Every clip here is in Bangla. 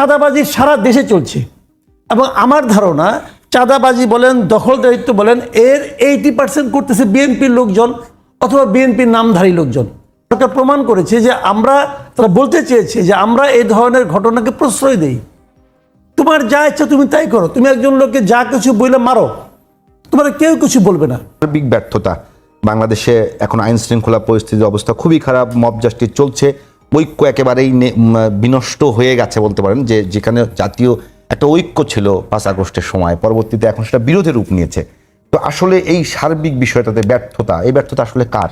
চাঁদাবাজি সারা দেশে চলছে। এবং আমার ধারণা চাঁদাবাজি বলেন দখলদারিত্ব বলেন, এর এইটি পার্সেন্ট করতেছে বিএনপির লোকজন অথবা বিএনপির নামধারী লোকজন। সরকার প্রমাণ করেছে যে আমরা, তারা বলতে চেয়েছে যে আমরা এই ধরনের ঘটনাকে প্রশ্রয় দেই। তোমার যা ইচ্ছা তুমি তাই করো। তুমি একজন লোককে যা কিছু বইলে মারো। তোমার কেউ কিছু বলবে না। সার্বিক ব্যর্থতা। বাংলাদেশে এখন আইন শৃঙ্খলা পরিস্থিতির অবস্থা খুবই খারাপ। মব জাস্টিস চলছে। ঐক্য একেবারেই বিনষ্ট হয়ে গেছে বলতে পারেন যে যেখানে জাতীয় একটা ঐক্য ছিল পাঁচ আগস্টের সময় পরবর্তীতে এখন সেটা বিরোধের রূপ নিয়েছে। তো আসলে এই সার্বিক বিষয়টাতে ব্যর্থতা এই ব্যর্থতা আসলে কার?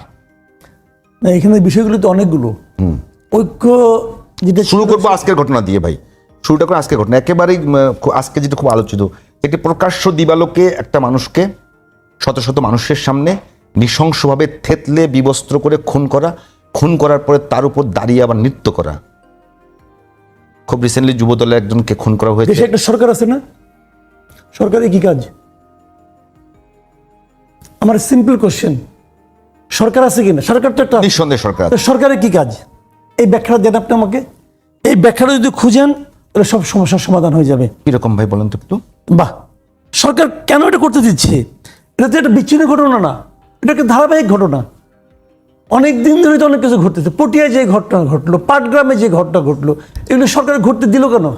না এখানে বিষয়গুলো তো অনেকগুলো। ঐক্য যেটা শুরু করব আজকের ঘটনা দিয়ে ভাই। শুরুটা করে আজকের ঘটনা। একেবারেই আজকে যেটা খুব আলোচিত একটি প্রকাশ্য দিবালোকে একটা মানুষকে শত শত মানুষের সামনে নৃশংসভাবে থেতলে বিবস্ত্র করে খুন করা খুন করার পরে তার উপর দাঁড়িয়ে আবার নৃত্য করা। খুব রিসেন্টলি যুবদলের একজনকে খুন করা হয়েছে। দেশে একটা সরকার আছে না? সরকারের কি কাজ? আমার সিম্পল কোশ্চেন সরকার আছে কিনা? সরকার তো একটা নিঃসন্দেহে সরকার সরকারের কি কাজ? এই ব্যাখ্যাটা দেন আপনি আমাকে। এই ব্যাখ্যাটা যদি খুঁজেন তাহলে সব সমস্যার সমাধান হয়ে যাবে। কীরকম ভাই বলেন তো একটু? বাহ! সরকার কেন এটা করতে দিচ্ছে? এটা তো একটা বিচ্ছিন্ন ঘটনা না। এটা একটা ধারাবাহিক ঘটনা। অনেক দিন ধরে তো অনেক কিছু ঘটতেছে। পটিয়ায় যে ঘটনা ঘটলো, পাটগ্রামে যে ঘটনা ঘটলো, এগুলো সরকার ঘটতে দিল কেন?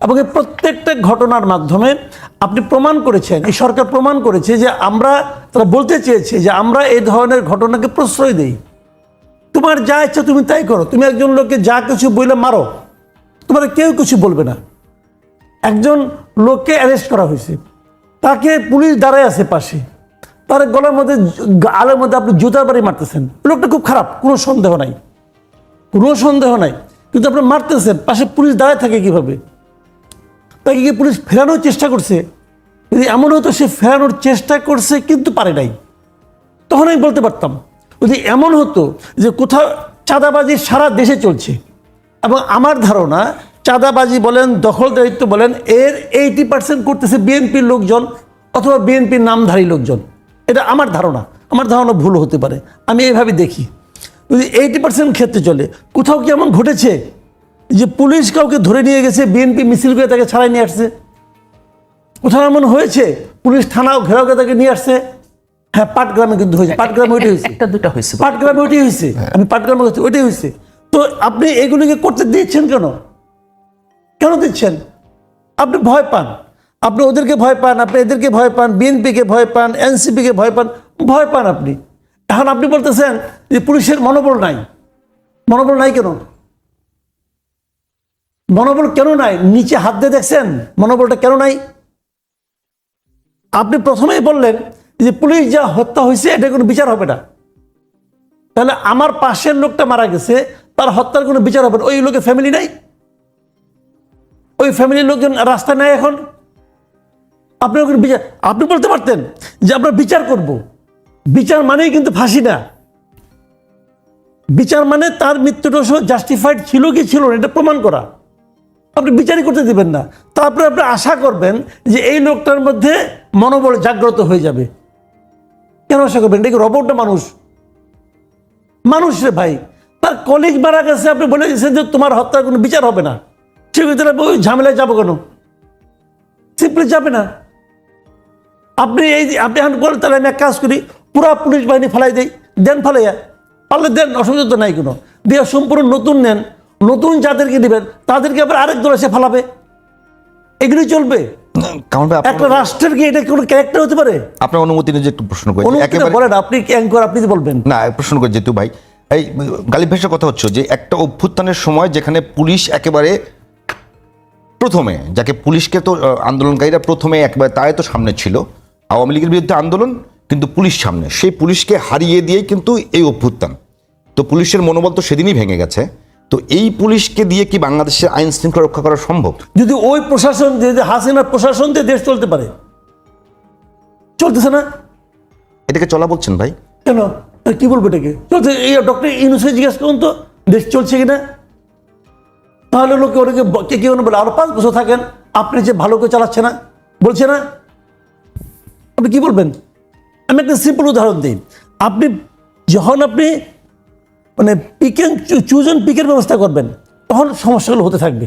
এবং এই প্রত্যেকটা ঘটনার মাধ্যমে আপনি প্রমাণ করেছেন, এই সরকার প্রমাণ করেছে যে আমরা, তারা বলতে চেয়েছে যে আমরা এই ধরনের ঘটনাকে প্রশ্রয় দেই। তোমার যা ইচ্ছা তুমি তাই করো। তুমি একজন লোককে যা কিছু বইলে মারো। তোমার কেউ কিছু বলবে না। একজন লোককে অ্যারেস্ট করা হয়েছে। তাকে পুলিশ দাঁড়ায় আছে পাশে। তার গলার মধ্যে আলের মধ্যে আপনি জুতার বাড়ি মারতেছেন। লোকটা খুব খারাপ, কোনো সন্দেহ নাই। কোনো সন্দেহ নাই। কিন্তু আপনি মারতেছেন, পাশে পুলিশ দাঁড়ায় থাকে কীভাবে? তাকে কি পুলিশ ফেরানোর চেষ্টা করছে। যদি এমন হতো, সে ফেরানোর চেষ্টা করছে, কিন্তু পারে নাই। তখন আমি বলতে পারতাম, যদি এমন হতো যে কোথাও চাঁদাবাজি সারা দেশে চলছে, এবং আমার ধারণা চাঁদাবাজি বলেন, দখলদারিত্ব বলেন, এর এইটি পার্সেন্ট করতেছে বিএনপির লোকজন অথবা বিএনপির নামধারী লোকজন। এটা আমার ধারণা। আমার ধারণা ভুল হতে পারে। আমি এইভাবে দেখি। যদি এইটি পার্সেন্ট ক্ষেত্রে চলে কোথাও কি এমন ঘটেছে যে পুলিশ কাউকে ধরে নিয়ে গেছে বিএনপি মিছিল করে তাকে ছাড়াই নিয়ে আসছে? কোথাও এমন হয়েছে? পুলিশ থানাও ঘেরাও করে তাকে নিয়ে আসছে? হ্যাঁ পাটগ্রামে কিন্তু হয়েছে। পাটগ্রামে ওইটাই হয়েছে। একটা দুটা হয়েছে। পাটগ্রামে ওইটাই হয়েছে। আমি পাটগ্রামে হচ্ছে ওইটাই হয়েছে। তো আপনি এগুলিকে করতে দিচ্ছেন কেন? কেন দিচ্ছেন? আপনি ভয় পান। আপনি ওদেরকে ভয় পান, আপনি এদেরকে ভয় পান, বিএনপিকে ভয় পান, এনসিপিকে ভয় পান ভয় পান আপনি। এখন আপনি বলতেছেন যে পুলিশের মনোবল নাই। মনোবল নাই কেন? মনোবল কেন নাই? নিচে হাত দিয়ে দেখছেন, মনোবলটা কেন নাই? আপনি প্রথমেই বললেন যে পুলিশ যা হত্যা হয়েছে, এটা কোনো বিচার হবে না। তাহলে আমার পাশের লোকটা মারা গেছে, তার হত্যার কোনো বিচার হবে না। ওই লোকের ফ্যামিলি নাই? ওই ফ্যামিলির লোকজন রাস্তায় নেয় এখন? আপনি বিচার, আপনি বলতে পারতেন যে আমরা বিচার করব। বিচার মানেই কিন্তু ফাঁসি না। বিচার মানে তার মৃত্যুটা সহ জাস্টিফাইড ছিল কি ছিল না, এটা প্রমাণ করা। আপনি বিচারই করতে দেবেন না। তারপরে আপনি আশা করবেন যে এই লোকটার মধ্যে মনোবল জাগ্রত হয়ে যাবে। কেন আশা করবেন? এটা কি রবট না মানুষ? মানুষ রে ভাই। তার কলিগ মারা গেছে, আপনি বলে দিয়েছেন যে তোমার হত্যার কোনো বিচার হবে না। সে ভিতরে ওই ঝামেলায় যাব কেন? সিম্পলি যাবে না। আপনি এই যে- আপনি এখন বলেন তাহলে আমি এক কাজ করি পুরা পুলিশ বাহিনী ফেলাই দেই দেন ফেলাইয়া। পারলে দেন অসুবিধা তো নাই কোনো। দিয়ে সম্পূর্ণ নতুন নেন নতুন যাদেরকে দিবেন তাদেরকে আবার আরেক দল এসে ফালাবে। এগুলি চলবে। একটা রাষ্ট্রের কি এটা কোনো ক্যারেক্টার হতে পারে? আপনার অনুমতি নিয়ে একটু প্রশ্ন করি বলেন আপনি অ্যাঙ্কর আপনি বলবেন। না প্রশ্ন করে যেহেতু ভাই। এই গালিব ভাষার কথা হচ্ছে যে একটা অভ্যুত্থানের সময় যেখানে পুলিশ একেবারে প্রথমে যাকে পুলিশকে তো আন্দোলনকারীরা প্রথমে একবার তাই তো সামনে ছিল। আওয়ামী লীগের বিরুদ্ধে আন্দোলন কিন্তু পুলিশ সামনে। সেই পুলিশকে হারিয়ে দিয়েই কিন্তু এই অভ্যুত্থান। তো পুলিশের মনোবল তো সেদিনই ভেঙে গেছে। তো এই পুলিশকে দিয়ে কি বাংলাদেশের আইন শৃঙ্খলা রক্ষা করা সম্ভব? যদি ওই প্রশাসন হাসিনার প্রশাসন দিয়ে দেশ চলতে পারে চলতেছে না। এটাকে চলা বলছেন ভাই? কেন? কি বলব এটাকে? চলছে এই ডক্টর ইউনুসে জিজ্ঞেস করুন তো দেশ চলছে কিনা? তাহলে লোকে ওনাকে ব- কে কি বলে আরও পাঁচ বছর থাকেন আপনি যে ভালো করে চালাচ্ছে না বলছে না? আপনি কি বলবেন? আমি একটা সিম্পল উদাহরণ দিই। আপনি যখন আপনি মানে পিকেন চুজন পিকের ব্যবস্থা করবেন, তখন সমস্যাগুলো হতে থাকবে।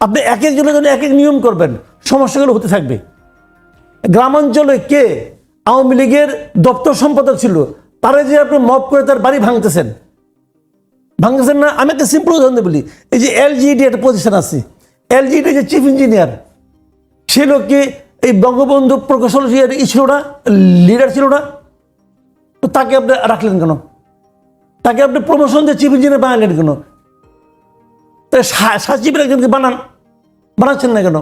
আপনি এক একজনের জন্য এক এক নিয়ম করবেন, সমস্যাগুলো হতে থাকবে। গ্রামাঞ্চলে কে আওয়ামী লীগের দপ্তর সম্পাদক ছিল, তারা যে আপনি মপ করে তার বাড়ি ভাঙতেছেন। ভাঙতেছেন না, আমি একটা সিম্পল উদাহরণ বলি। এই যে এলজিডি একটা পজিশন আছে। এলজিডি যে চিফ ইঞ্জিনিয়ার সে লোককে এই বঙ্গবন্ধু প্রকৌশল ই ছিল না লিডার ছিল না তো তাকে আপনি রাখলেন কেন? তাকে আপনি প্রমোশন দিয়ে চিফ ইঞ্জিনিয়ার বানালেন কেন? তাই সাচিবের একজনকে বানান বানাচ্ছেন না কেন?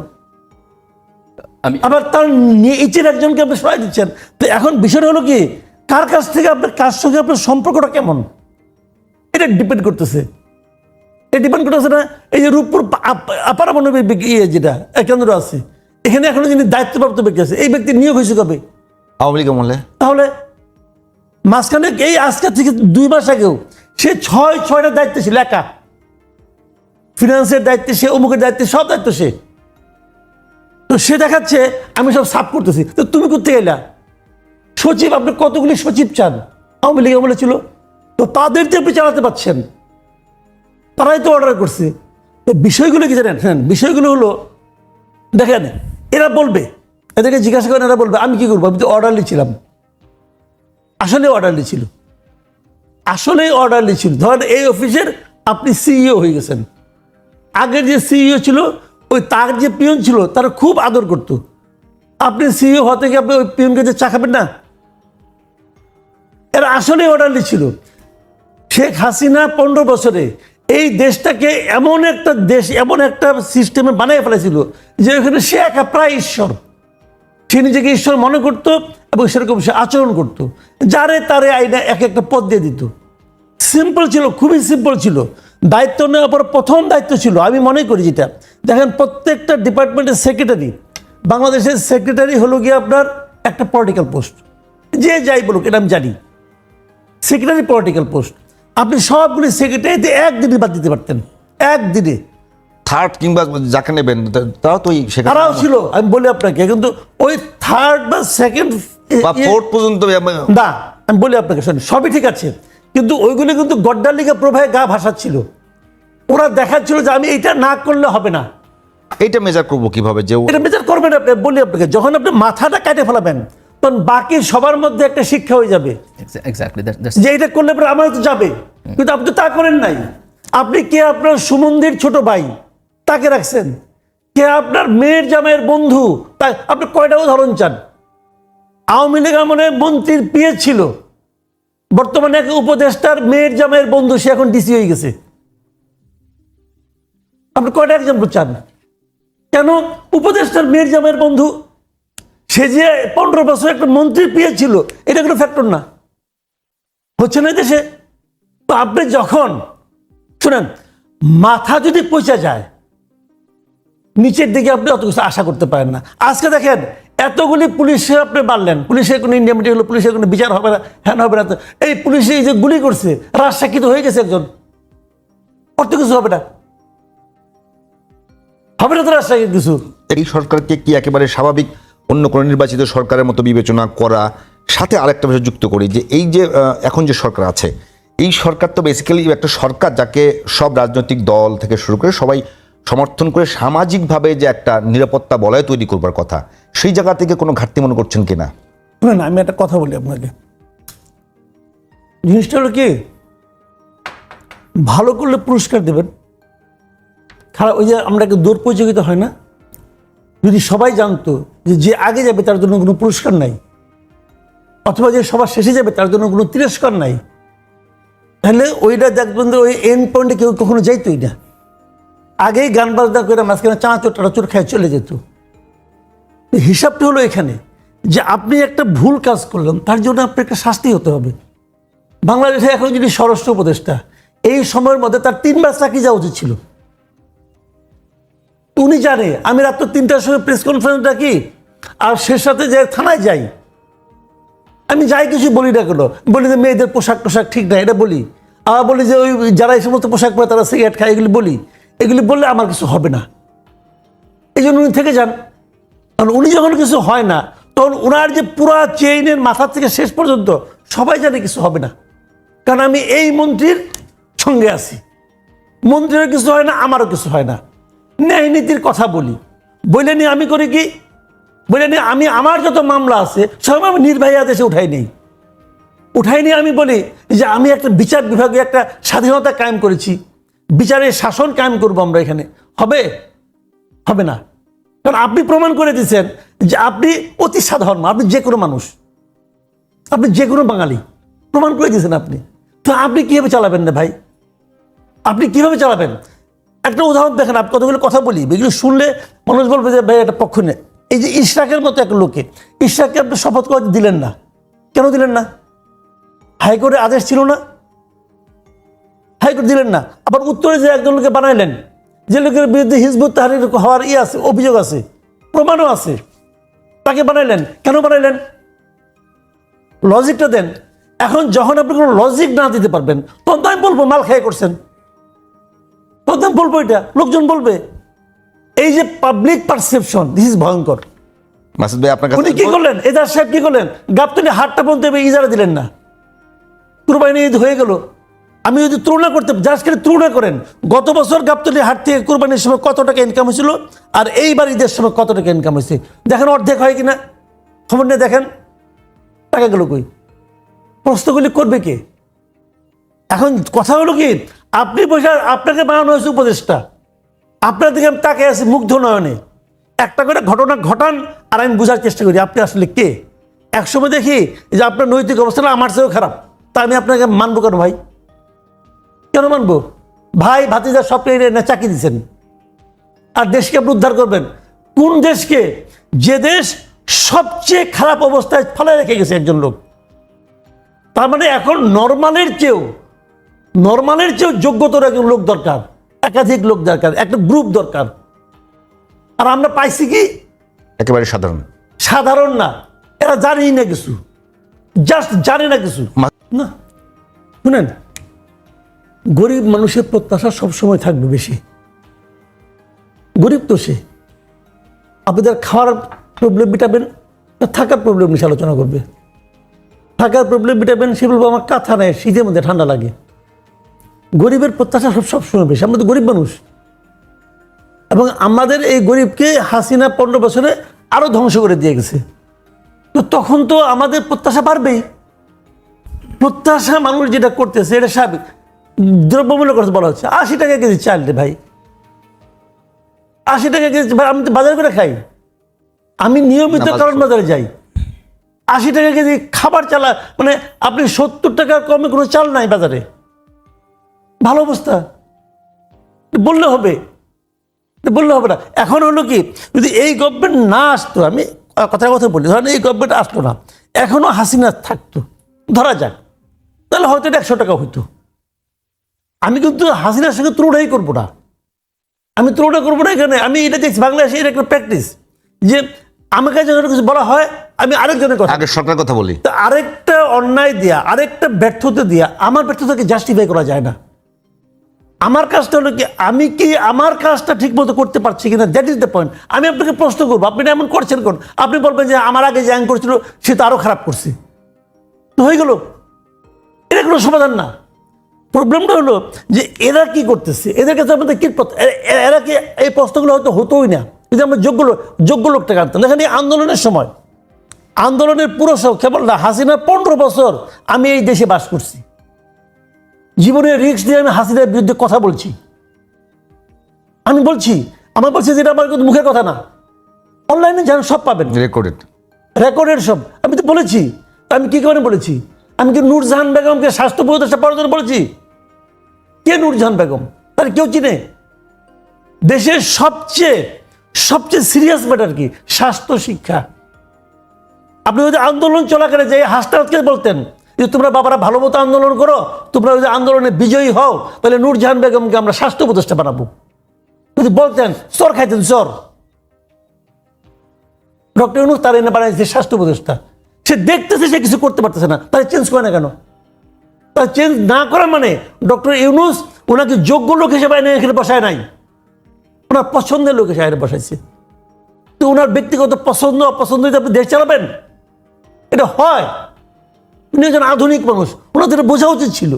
আমি আবার তার নিচের একজনকে আপনি সরাই দিচ্ছেন। তো এখন বিষয়টা হলো কি কার কাছ থেকে আপনার কার সঙ্গে আপনার সম্পর্কটা কেমন? এটা ডিপেন্ড করতেছে। এটা ডিপেন্ড করতেছে না এই যে রূপপুর আপারমাণবিক ইয়ে যেটা কেন্দ্র আছে। এখানে এখনও যিনি দায়িত্বপ্রাপ্ত ব্যক্তি আছে এই ব্যক্তি নিয়োগ হয়েছে কবে? আওয়ামী লীগ আমলে তাহলে মাঝখানে এই আজকে থেকে দুই মাস আগেও সে ছয় ছয়টা দায়িত্ব ছিল একা। ফিনান্সের দায়িত্বে সে অমুকের দায়িত্বে সব দায়িত্ব সে। তো সে দেখাচ্ছে আমি সব সাফ করতেছি। তো তুমি করতে গেলা সচিব আপনি কতগুলি সচিব চান? আওয়ামী লীগ আমলে ছিল। তো তাদের যে আপনি চালাতে পারছেন। তারাই তো অর্ডার করছে। তো বিষয়গুলো কি জানেন? হ্যাঁ বিষয়গুলো হলো দেখেন এরা বলবে। এদেরকে জিজ্ঞাসা করেন এরা বলবে, আমি কি করব? আমি তো অর্ডারলি ছিলাম আসলে অর্ডারলি ছিল আসলেই অর্ডারলি ছিল ধরেন এই অফিসের আপনি সিইও হয়ে গেছেন। আগের যে সিইও ছিল, ওই তার যে পিয়ন ছিল, তার খুব আদর করতো। আপনি সিইও হতে গিয়ে আপনি ওই পিয়নকে যে চা না? এরা আসলেই অর্ডারলি ছিল শেখ হাসিনা পনেরো বছরে এই দেশটাকে এমন একটা দেশ, এমন একটা সিস্টেমে বানিয়ে ফেলেছিল যে ওখানে সে একা প্রায় ঈশ্বর। সে নিজেকে ঈশ্বর মনে করত এবং সেরকম সে আচরণ করত। যারে তারে আইনা এক একটা পদ দিয়ে দিত। সিম্পল ছিল, খুবই সিম্পল ছিল। দায়িত্ব নেওয়ার পর প্রথম দায়িত্ব ছিল, আমি মনে করি যেটা। দেখেন প্রত্যেকটা ডিপার্টমেন্টের সেক্রেটারি, বাংলাদেশের সেক্রেটারি হলো গিয়ে আপনার একটা পলিটিক্যাল পোস্ট যে যাই বলুক, এটা আমি জানি। সেক্রেটারি পলিটিক্যাল পোস্ট আপনি সবগুলি সেক্রেটারিতে একদিনে বাদ দিতে পারতেন। একদিনে। থার্ড কিংবা যাকে নেবেন তা- তারাও তো তারাও ছিল আমি বলি আপনাকে কিন্তু ওই থার্ড বা সেকেন্ড বা ফোর্থ পর্যন্ত না আমি বলি আপনাকে শোনেন সবই ঠিক আছে কিন্তু ওইগুলো কিন্তু গড্ডালিকা প্রভাবে গা ভাসাচ্ছিল। ওরা দেখাচ্ছিল যে আমি এটা না করলে হবে না। এটা মেজার করব কীভাবে যে এটা মেজার করবেন আপনি বলি আপনাকে যখন আপনি মাথাটা কেটে ফেলাবেন তখন বাকি সবার মধ্যে একটা শিক্ষা হয়ে যাবে। যে এটা করলে পরে আমার তো যাবে। কিন্তু আপনি তো তা করেন নাই। আপনি কে আপনার সুমন্দির ছোট ভাই? তাকে রাখছেন। কে আপনার মেয়ের জামাইয়ের বন্ধু? তা আপনি কয়টা উদাহরণ চান? আওয়ামী লীগ আমলে মন্ত্রীর পিয়ে ছিল। বর্তমানে এক উপদেষ্টার মেয়ের জামাইয়ের বন্ধু সে এখন ডিসি হয়ে গেছে। আপনি কয়টা এক্সাম্পল চান? কেন উপদেষ্টার মেয়ের জামাইয়ের বন্ধু সে যে পনেরো বছর একটা মন্ত্রী পেয়েছিল, এটা কোনো ফ্যাক্টর না। হচ্ছে না দেশে তো আপনি যখন, শুনেন, মাথা যদি পচে যায়, নিচের দিকে আপনি অত কিছু আশা করতে পারেন না। আজকে দেখেন, এতগুলি পুলিশে আপনি বাড়লেন, পুলিশের কোনো ইন্ডিয়ামিটি হলো, পুলিশের কোনো বিচার হবে না হ্যান হবে না। এই পুলিশে এই যে গুলি করছে রাজশাহী তো হয়ে গেছে একজন। অত কিছু হবে না। হবে না তো রাজশাহী কিছু। এই সরকারকে কি একেবারে স্বাভাবিক অন্য কোনো নির্বাচিত সরকারের মতো বিবেচনা করা, সাথে আরেকটা বিষয় যুক্ত করি যে এই যে এখন যে সরকার আছে, এই সরকার তো বেসিক্যালি একটা সরকার যাকে সব রাজনৈতিক দল থেকে শুরু করে সবাই সমর্থন করে সামাজিকভাবে যে একটা নিরাপত্তা বলয় তৈরি করবার কথা, সেই জায়গা থেকে কোনো ঘাটতি মনে করছেন কিনা? না আমি একটা কথা বলি আপনাকে। জিনিসটা হলো কি, ভালো করলে পুরস্কার দেবেন, খারাপ ওই যে আমরা একটা দৌড় প্রতিযোগিতা হয় না? যদি সবাই জানতো যে যে আগে যাবে তার জন্য কোনো পুরস্কার নাই, অথবা যে সবার শেষে যাবে তার জন্য কোনো তিরস্কার নাই, তাহলে ওইটা দেখবেন ওই এন্ড পয়েন্টে কেউ কখনো যাইতোই না। আগেই গান বাজনা করে মাঝখানে চানাচোর টানাচোর খায় চলে যেত। হিসাবটা হলো এখানে যে আপনি একটা ভুল কাজ করলেন, তার জন্য আপনার একটা শাস্তি হতে হবে। বাংলাদেশে এখন যদি স্বরাষ্ট্র উপদেষ্টা, এই সময়ের মধ্যে তার তিনবার চাকরি যাওয়া উচিত ছিল। উনি জানে। আমি রাত্র তিনটার সময় প্রেস কনফারেন্স ডাকি আর সে সাথে যে থানায় যাই। আমি যাই কিছু বলি না কেন? বলি যে মেয়েদের পোশাক টোশাক ঠিক না এটা বলি। আবার বলি যে ওই যারা এই সমস্ত পোশাক পরে তারা সিগারেট খায়, এগুলি বলি। এগুলি বললে আমার কিছু হবে না। এই জন্য উনি থেকে যান। কারণ উনি যখন কিছু হয় না, তখন ওনার যে পুরা চেইনের মাথা থেকে শেষ পর্যন্ত সবাই জানে কিছু হবে না। কারণ আমি এই মন্ত্রীর সঙ্গে আছি। মন্ত্রীরও কিছু হয় না, আমারও কিছু হয় না। ন্যায় নীতির কথা বলি। বলে নি আমি করি কি? বলে নি আমি, আমার যত মামলা আছে, সব আমি নির্বাহী আদেশে উঠাই নেই। উঠাই নিয়ে আমি বলি যে আমি একটা বিচার বিভাগে একটা স্বাধীনতা কায়েম করেছি। বিচারের শাসন কায়েম করব আমরা এখানে। হবে? হবে না। কারণ আপনি প্রমাণ করে দিচ্ছেন যে আপনি অতি সাধারণ, আপনি যে কোনো মানুষ। আপনি যে কোনো বাঙালি। প্রমাণ করে দিয়েছেন আপনি। তো আপনি কীভাবে চালাবেন না ভাই? আপনি কীভাবে চালাবেন? একটা উদাহরণ দেখেন, আপনি কতগুলো কথা বলি, এগুলো শুনলে মানুষ বলবে যে, ভাই, একটা পক্ষ নেই। এই যে ইশরাকের মতো একটা লোকে, ইশরাককে আপনি শপথ করে দিলেন না। কেন দিলেন না? হাইকোর্টের আদেশ ছিল না? হাইকোর্ট দিলেন না। আবার উত্তরে যে একজন লোকে বানাইলেন, যে লোকের বিরুদ্ধে হিজবুত তাহারির হওয়ার ই আছে, অভিযোগ আছে, প্রমাণও আছে, তাকে বানাইলেন। কেন বানাইলেন? লজিকটা দেন। এখন যখন আপনি কোনো লজিক না দিতে পারবেন, তখন আমি বলব, মাল খেয়ে করছেন। তো বলব এটা? লোকজন বলবে। এই যে পাবলিক পারসেপশন দিস ইজ ভয়ঙ্কর। মাসুদ ভাই আপনার উনি কি করলেন? এজাজ সাহেব কি করলেন? গাবতলি হাটটা বলতে ইজারা দিলেন না। কুরবানি ঈদ হয়ে গেল। আমি যদি তুলনা করতে জাস্ট করে তুলনা করেন গত বছর গাবতলি হাট থেকে কুরবানির সময় কত টাকা ইনকাম হয়েছিল আর এইবার ঈদের সময় কত টাকা ইনকাম হয়েছে? দেখেন অর্ধেক হয় কিনা? খবর নিয়ে দেখেন। টাকা গেল কই? প্রশ্নগুলি করবে কে? এখন কথা হলো কি আপনি বসে আপনাকে বানানো হয়েছে উপদেশটা আপনার দিকে আমি তাকে আছি মুগ্ধ নয়নে। একটা করে ঘটনা ঘটান আর আমি বোঝার চেষ্টা করি, আপনি আসলে কে? একসময় দেখি যে আপনার নৈতিক অবস্থাটা আমার চেয়েও খারাপ। তা আমি আপনাকে মানবো কেন ভাই? কেন মানবো? ভাই, ভাতিজা সবকে না চাকরি দিচ্ছেন। আর দেশকে আপনি উদ্ধার করবেন। কোন দেশকে? যে দেশ সবচেয়ে খারাপ অবস্থায় ফেলে রেখে গেছে একজন লোক। তার মানে এখন নর্মালের চেয়েও নর্মালের চেয়ে যোগ্যতর একজন লোক দরকার একাধিক লোক দরকার একটা গ্রুপ দরকার। আর আমরা পাইছি কি? একেবারে সাধারণ। সাধারণ না এরা জানেই না কিছু জাস্ট জানে না কিছু। না শুনেন গরিব মানুষের প্রত্যাশা সবসময় থাকবে বেশি। গরিব তো সে। আপনাদের খাওয়ার প্রবলেম মিটাবেন না থাকার প্রবলেম নিয়ে আলোচনা করবে। থাকার প্রবলেম মিটাবেন সে বলব আমার কাঁথা নেই শীতের মধ্যে ঠান্ডা লাগে। গরিবের প্রত্যাশা সব সবসময় বেশি। আমরা তো গরিব মানুষ। এবং আমাদের এই গরিবকে হাসিনা পনেরো বছরে আরও ধ্বংস করে দিয়ে গেছে। তো তখন তো আমাদের প্রত্যাশা বাড়বেই। প্রত্যাশা মানুষ যেটা করতেছে এটা স্বাভাবিক। দ্রব্যমূল্য কথা বলা হচ্ছে। আশি টাকা কেজি চাল রে ভাই। আশি টাকা কেজি ভাই আমি তো বাজার করে খাই। আমি নিয়মিত কারণ বাজারে যাই। আশি টাকা কেজি খাবার চালা মানে আপনি সত্তর টাকার কমে কোনো চাল নাই বাজারে। ভালো অবস্থা। বললে হবে। বললে হবে না। এখন হলো কি যদি এই গভর্নমেন্ট না আসতো আমি কথা কথা বলি ধরেন এই গভর্নমেন্ট আসতো না এখনও হাসিনা থাকতো ধরা যাক। তাহলে হয়তো এটা একশো টাকা হইতো। আমি কিন্তু হাসিনার সঙ্গে তুলনাই করব না। আমি তুলনা করব না এখানে। আমি এটা দেখছি বাংলাদেশে এটা একটা প্র্যাকটিস যে আমাকে যখন কিছু বলা হয় আমি আরেকজনের কথা আগে সরকার কথা বলি। তা আরেকটা অন্যায় দিয়া আরেকটা ব্যর্থতা দিয়া আমার ব্যর্থতাকে জাস্টিফাই করা যায় না। আমার কাজটা হলো কি, আমি কি আমার কাজটা ঠিক মতো করতে পারছি কিনা দ্যাট ইজ দ্য পয়েন্ট আমি আপনাকে প্রশ্ন করব, আপনি এমন করছেন কোন? আপনি বলবেন যে আমার আগে যে করছিল, সে তো আরও খারাপ করছে। তো হয়ে গেল। এটা কোনো সমাধান না। প্রবলেমটা হলো যে এরা কি করতেছে? এদের কাছে আমাদের কি এরা কি এই প্রশ্নগুলো হয়তো হতোই না। যদি আমরা যোগ্য লোক যোগ্য লোকটাকে আনতাম দেখেন এই আন্দোলনের সময়, আন্দোলনের পুরো কেবল না, হাসিনার পনেরো বছর আমি এই দেশে বাস করছি। জীবনের রিস্ক দিয়ে আমি হাসিনার বিরুদ্ধে কথা বলছি। আমি বলছি আমার বলছি যেটা আমার কিন্তু মুখের কথা না। অনলাইনে যেন সব পাবেন। রেকর্ডেড রেকর্ডের সব। আমি তো বলেছি আমি কি করে বলেছি? আমি কি নূরজাহান বেগমকে স্বাস্থ্য উপদেষ্টা পাওয়ার জন্য বলেছি? কে নূরজাহান বেগম? তার কেউ চিনে? দেশের সবচেয়ে সবচেয়ে সিরিয়াস ম্যাটার কি? স্বাস্থ্য শিক্ষা। আপনি যদি আন্দোলন চলাকালে যে হাসপাতালকে বলতেন যে তোমরা বাবারা ভালো মতো আন্দোলন করো, তোমরা যদি আন্দোলনে বিজয়ী হও, তাহলে নূরজাহান বেগমকে আমরা স্বাস্থ্য উপদেষ্টা বানাবো। যদি বলতেন, চর খাইতেন চর। ডক্টর ইউনুস তার এনে বানাইছে স্বাস্থ্য উপদেষ্টা। সে দেখতেছে, সে কিছু করতে পারতেছে না। তাই চেঞ্জ করে না কেন? তাই চেঞ্জ না করা মানে ডক্টর ইউনুস ওনাকে যোগ্য লোক হিসেবে এনে এখানে বসায় নাই। ওনার পছন্দের লোক হিসেবে বসাইছে। তো ওনার ব্যক্তিগত পছন্দ, অপছন্দ আপনি দেশ চালাবেন, এটা হয়। উনি একজন আধুনিক মানুষ। ওনাদের বোঝা উচিত ছিল।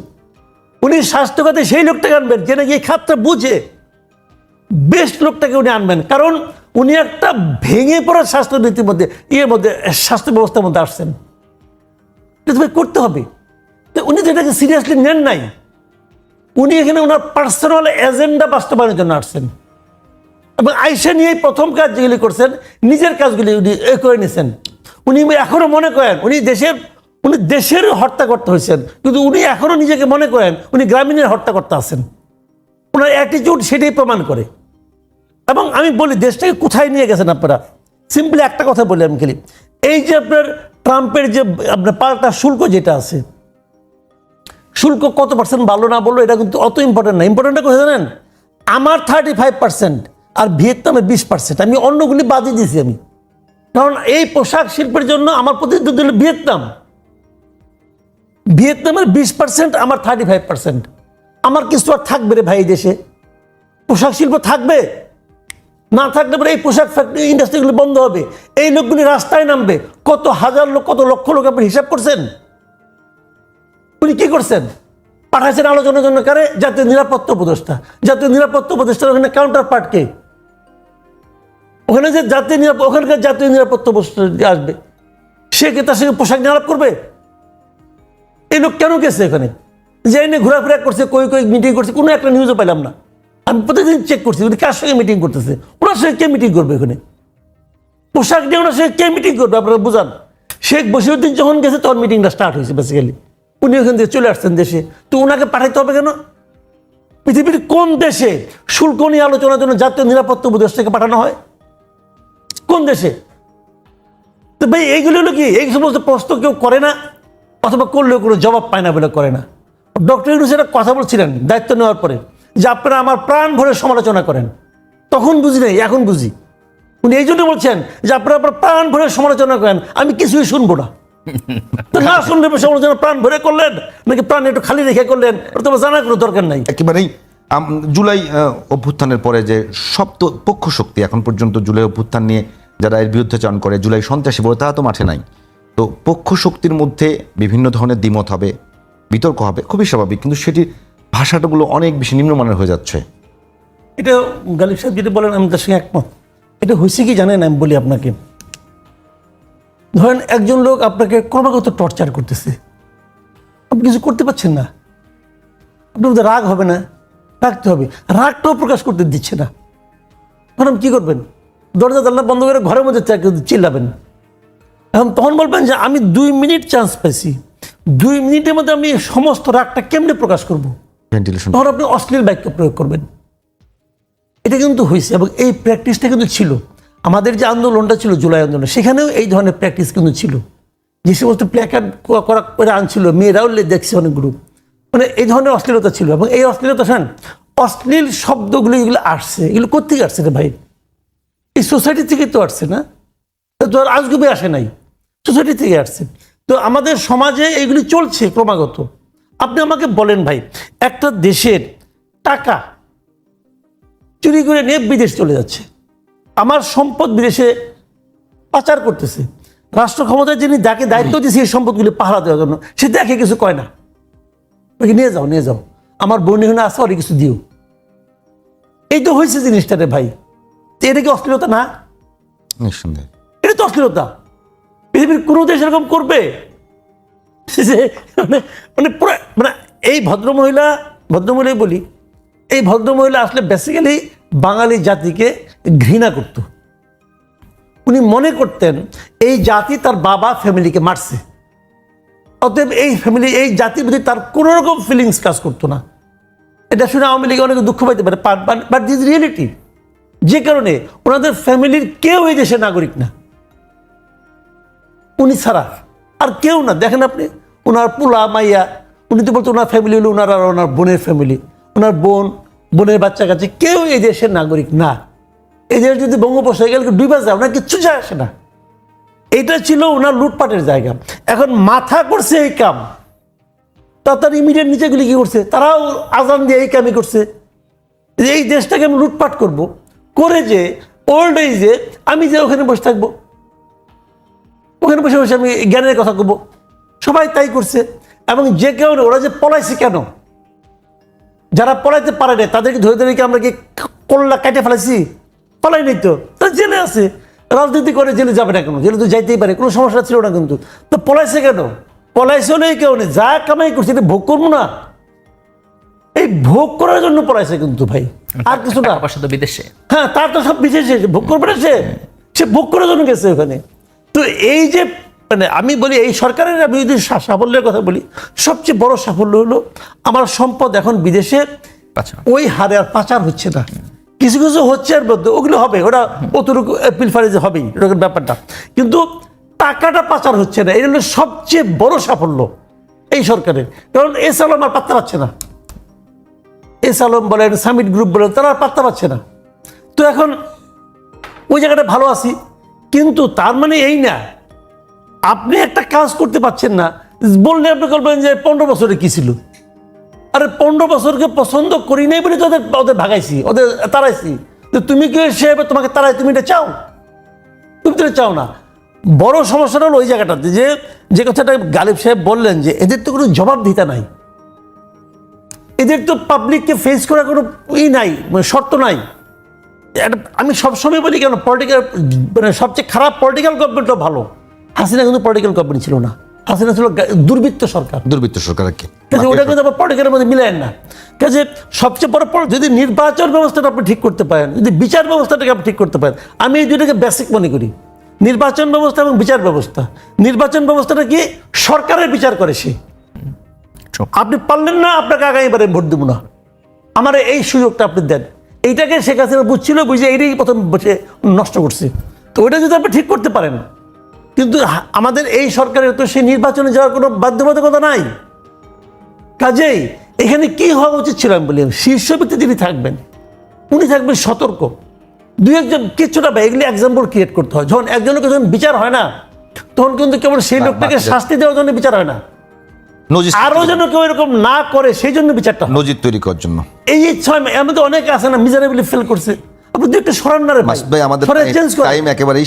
উনি স্বাস্থ্যখাতে সেই লোকটাকে আনবেন যে নাকি এই খাতটা বুঝে বেস্ট লোকটাকে উনি আনবেন। কারণ উনি একটা ভেঙে পড়া স্বাস্থ্যনীতির মধ্যে, ইয়ের মধ্যে স্বাস্থ্য ব্যবস্থার মধ্যে আসছেন। এটা করতে হবে। তো উনি তো এটাকে সিরিয়াসলি নেন নাই। উনি এখানে ওনার পার্সোনাল এজেন্ডা বাস্তবায়নের জন্য আসছেন। এবং আইসা নিয়ে প্রথম কাজ যেগুলি করছেন, নিজের কাজগুলি উনি করে নিয়েছেন উনি এখনও মনে করেন, উনি দেশের উনি দেশের করতে হয়েছেন। কিন্তু উনি এখনও নিজেকে মনে করেন উনি গ্রামীণের হত্যা করতে আছেন। ওনার অ্যাটিটিউড সেটাই প্রমাণ করে। এবং আমি বলি, দেশটাকে কোথায় নিয়ে গেছেন আপনারা? সিম্পলি একটা কথা বলি আমি খেলি। এই যে আপনার ট্রাম্পের যে, আপনার পাল্টা শুল্ক যেটা আছে, শুল্ক কত পার্সেন্ট ভালো না বলল এটা কিন্তু অত ইম্পর্টেন্ট না। ইম্পর্টেন্টটা কোথায় জানেন? আমার থার্টি ফাইভ পার্সেন্ট আর ভিয়েতনামে বিশ পার্সেন্ট আমি অন্যগুলি বাদই দিয়েছি আমি। কারণ এই পোশাক শিল্পের জন্য আমার প্রতিদ্বন্দ্বী হলো ভিয়েতনাম। ভিয়েতনামের বিশ পার্সেন্ট আমার থার্টি ফাইভ পার্সেন্ট আমার কিছু আর থাকবে রে ভাই দেশে। পোশাক শিল্প থাকবে। না থাকলে পরে এই পোশাক ফ্যাক্টরি ইন্ডাস্ট্রিগুলো বন্ধ হবে। এই লোকগুলি রাস্তায় নামবে। কত হাজার লোক, কত লক্ষ লোক আপনি হিসাব করছেন? উনি কি করছেন? পাঠাইছেন আলোচনার জন্য কারে? জাতীয় নিরাপত্তা উপদেষ্টা। জাতীয় নিরাপত্তা উপদেষ্টার ওখানে কাউন্টার পার্টকে ওখানে যে জাতীয় নিরাপত্তা ওখানকার জাতীয় নিরাপত্তা উপদেষ্টা আসবে। সে কি তার সঙ্গে পোশাক নিয়ে আলাপ করবে? এই লোক কেন গেছে এখানে? যে এনে ঘোরাফেরা করছে, কই কই মিটিং করছে, কোনো একটা নিউজও পেলাম না। আমি প্রতিদিন চেক করছি, উনি কার সঙ্গে মিটিং করতেছে? ওনার সঙ্গে কে মিটিং করবে এখানে? পোশাক নিয়ে ওনার সঙ্গে কে মিটিং করবে, আপনারা বুঝান? শেখ বসিরুদ্দিন যখন গেছে, তখন মিটিংটা স্টার্ট হয়েছে বেসিক্যালি উনি ওখান থেকে চলে আসছেন দেশে। তো ওনাকে পাঠাইতে হবে কেন? পৃথিবীর কোন দেশে শুল্ক নিয়ে আলোচনার জন্য জাতীয় নিরাপত্তা উপদেষ্টাকে পাঠানো হয়? কোন দেশে? তো ভাই, এইগুলো হলো কি? এই সমস্ত প্রশ্ন কেউ করে না? অথবা করলেও কোনো জবাব পায় না বলে করে না। ডক্টর ইউনুস একটা কথা বলছিলেন, দায়িত্ব নেওয়ার পরে, যে আপনারা আমার প্রাণ ভরে সমালোচনা করেন। তখন বুঝি নাই, এখন বুঝি। উনি এই জন্য বলছেন যে আপনারা আপনার প্রাণ ভরে সমালোচনা করেন, আমি কিছুই শুনব না। তো না শুনলে সমালোচনা প্রাণ ভরে করলেন? নাকি প্রাণ একটু খালি রেখে করলেন? তোমার জানার কোনো দরকার নাই। একেবারেই জুলাই অভ্যুত্থানের পরে যে সপ্ত পক্ষ শক্তি, এখন পর্যন্ত জুলাই অভ্যুত্থান নিয়ে যারা এর বিরুদ্ধে চান করে, জুলাই সন্ত্রাসী বলে তারা তো মাঠে নাই। তো পক্ষ শক্তির মধ্যে বিভিন্ন ধরনের দ্বিমত হবে, বিতর্ক হবে, খুবই স্বাভাবিক, কিন্তু সেটির ভাষাটাগুলো অনেক বেশি নিম্নমানের হয়ে যাচ্ছে। এটা গালিব সাহেব যদি বলেন, আমি তার সঙ্গে একমত। এটা হয়েছে কি জানেন, আমি বলি আপনাকে। ধরেন একজন লোক আপনাকে ক্রমাগত টর্চার করতেছে। আপনি কিছু করতে পারছেন না। আপনার মধ্যে রাগ হবে না রাখতে হবে। রাগটাও প্রকাশ করতে দিচ্ছে না। তখন কি করবেন? দরজা জানলা বন্ধ করে ঘরের মধ্যে চিল্লাবেন। এখন তখন বলবেন যে আমি দুই মিনিট চান্স পাইছি। দুই মিনিটের মধ্যে আমি সমস্ত রাগটা কেমনে প্রকাশ করব? ভেন্টিলেশন তখন আপনি অশ্লীল বাক্য প্রয়োগ করবেন। এটা কিন্তু হয়েছে এবং এই প্র্যাকটিসটা কিন্তু ছিল। আমাদের যে আন্দোলনটা ছিল জুলাই আন্দোলন সেখানেও এই ধরনের প্র্যাকটিস কিন্তু ছিল। যে সমস্ত প্ল্যাকার্ড করা করে আনছিল মেয়েরাও দেখছে অনেক গ্রুপ মানে এই ধরনের অশ্লীলতা ছিল এবং এই অশ্লীলতা শোন অশ্লীল শব্দগুলো এগুলো আসছে। এগুলো কোথেকে আসছে রে ভাই? এই সোসাইটি থেকে তো আসছে না। তো আর আজগুবি আসে নাই। সোসাইটি থেকে আসছে তো আমাদের সমাজে এগুলি চলছে ক্রমাগত। আপনি আমাকে বলেন ভাই একটা দেশের টাকা চুরি করে নিয়ে বিদেশ চলে যাচ্ছে। আমার সম্পদ বিদেশে পাচার করতেছে। রাষ্ট্র ক্ষমতায় যিনি যাকে দায়িত্ব দিয়েছে এই সম্পদগুলি পাহারা দেওয়ার জন্য সে দেখে কিছু কয় না। ওকে নিয়ে যাও নিয়ে যাও। আমার বন্যী হনে আসো আর কিছু দিও। এই তো হয়েছে জিনিসটা রে ভাই। এটা কি অশ্লীলতা না? এটা তো অশ্লীলতা। পৃথিবীর কোনো দেশ এরকম করবে? যে মানে মানে পুরো মানে এই ভদ্রমহিলা ভদ্রমহিলাই বলি, এই ভদ্রমহিলা আসলে বেসিক্যালি বাঙালি জাতিকে ঘৃণা করত। উনি মনে করতেন এই জাতি তার বাবা ফ্যামিলিকে মারছে। অতএব এই ফ্যামিলি এই জাতির প্রতি তার কোনো রকম ফিলিংস কাজ করতো না। এটা শুনে আওয়ামী লীগ অনেকে দুঃখ পাইতে পারে বাট দিস রিয়েলিটি যে কারণে ওনাদের ফ্যামিলির কেউ এই দেশের নাগরিক না। উনি ছাড়া। আর কেউ না। দেখেন আপনি ওনার পোলা মাইয়া, উনি তো বলতো ওনার ফ্যামিলি হলো ওনার আর ওনার বোনের ফ্যামিলি ওনার বোন, বোনের বাচ্চা কাছে কেউ এই দেশের নাগরিক না। এই দেশ যদি বঙ্গোপসাগর গেলে ডুবে যায়? ওনার কিচ্ছু যায় আসে না। এটা ছিল ওনার লুটপাটের জায়গা। এখন মাথা করছে এই কাম। তা তার ইমিডিয়েট নিচেগুলি কি করছে? তারাও আজান দিয়ে এই কামই করছে। যে এই দেশটাকে আমি লুটপাট করব। করে যে ওল্ড এজে আমি যে ওখানে বসে থাকব ওখানে বসে বসে আমি জ্ঞানের কথা কব। সবাই তাই করছে। এবং যে কেউ ওরা যে পলাইছে কেন? যারা পলাইতে পারে না তাদেরকে ধরে ধরে কি আমরা কি কল্লা কাটে ফেলাইছি ফলাই নাই তো। তা জেলে আছে। রাজনীতি করে জেলে যাবে না কেন? জেলে তো যাইতেই পারে কোনো সমস্যা ছিল না কিন্তু। তো পলাইছে কেন? পলাইছে নেই কেউ নেই যা কামাই করছে এটা ভোগ করব না। এই ভোগ করার জন্য পলাইছে কিন্তু ভাই। আর কিছু না। বিদেশে। হ্যাঁ তার তো সব বিশেষে ভোগ করবে না সে? সে ভোগ করার জন্য গেছে ওখানে। তো এই যে মানে আমি বলি এই সরকারের আমি যদি সাফল্যের কথা বলি সবচেয়ে বড় সাফল্য হলো আমার সম্পদ এখন বিদেশে ওই হারে আর পাচার হচ্ছে না। কিছু কিছু হচ্ছে এর মধ্যে ওগুলো হবে ওটা অতটুকু ফারিজে হবেই এরকম ব্যাপারটা। কিন্তু টাকাটা পাচার হচ্ছে না এটা হলো সবচেয়ে বড় সাফল্য এই সরকারের। কারণ এস আলম আর পাত্তা পাচ্ছে না। এস আলম বলেন সামিট গ্রুপ বলেন তারা আর পাত্তা পাচ্ছে না। তো এখন ওই জায়গাটা ভালো আছি কিন্তু তার মানে এই না, আপনি একটা কাজ করতে পারছেন না। বললে আপনি বলবেন যে পনেরো বছরে কি ছিল? আরে পনেরো বছরকে পছন্দ করি নাই বলে তো ওদের ওদের ভাগাইছি, ওদের তাড়াইছি। তো তুমি কি সে তোমাকে তাড়াই তুমি এটা চাও? তুমি তো চাও না। বড় সমস্যাটা হলো ওই জায়গাটাতে যে যে কথাটা গালিব সাহেব বললেন যে এদের তো কোনো জবাবদিহিতা নাই। এদের তো পাবলিককে ফেস করার কোনো ই নাই মানে শর্ত নাই। আমি সবসময় বলি কেন পলিটিক্যাল মানে সবচেয়ে খারাপ পলিটিক্যাল গভর্নমেন্টও ভালো। হাসিনা কিন্তু পলিটিক্যাল গভর্নমেন্ট ছিল না। হাসিনা ছিল দুর্বৃত্ত সরকার। দুর্বৃত্ত সরকারকে কাজে ওটা কিন্তু আবার পলিটিক্যালের মধ্যে মিলেন না। কাজে সবচেয়ে বড় পর যদি নির্বাচন ব্যবস্থাটা আপনি ঠিক করতে পারেন যদি বিচার ব্যবস্থাটাকে আপনি ঠিক করতে পারেন আমি এই দুইটাকে বেসিক মনে করি। নির্বাচন ব্যবস্থা এবং বিচার ব্যবস্থা। নির্বাচন ব্যবস্থাটা কি সরকারের বিচার করে সে। আপনি পারলেন না আপনাকে আগামীবারে ভোট দেবো না। আমার এই সুযোগটা আপনি দেন। এইটাকে শেখ হাসিনা বুঝছিল বুঝে এইটাই প্রথম বসে নষ্ট করছে। তো ওইটা যদি আপনি ঠিক করতে পারেন কিন্তু আমাদের এই সরকারের তো সেই নির্বাচনে যাওয়ার কোনো বাধ্যবাধকতা নাই। কাজেই এখানে কি হওয়া উচিত ছিল আমি বলি শীর্ষ ব্যক্তি যিনি থাকবেন উনি থাকবেন সতর্ক। দুই একজন কিছুটা বা এগুলি এক্সাম্পল ক্রিয়েট করতে হয়। যখন একজনকে যখন বিচার হয় না তখন কিন্তু কেবল সেই লোকটাকে শাস্তি দেওয়ার জন্য বিচার হয় না। নজির আরও যেন কেউ এরকম না করে সেই জন্য বিচারটা নজির তৈরি করার জন্য। এই ছয় আমাদের অনেকে আছে না মিজারেবলি ফেল করছে। আপনি একটা সরান না রে ভাই। আমাদের টাইম একেবারেই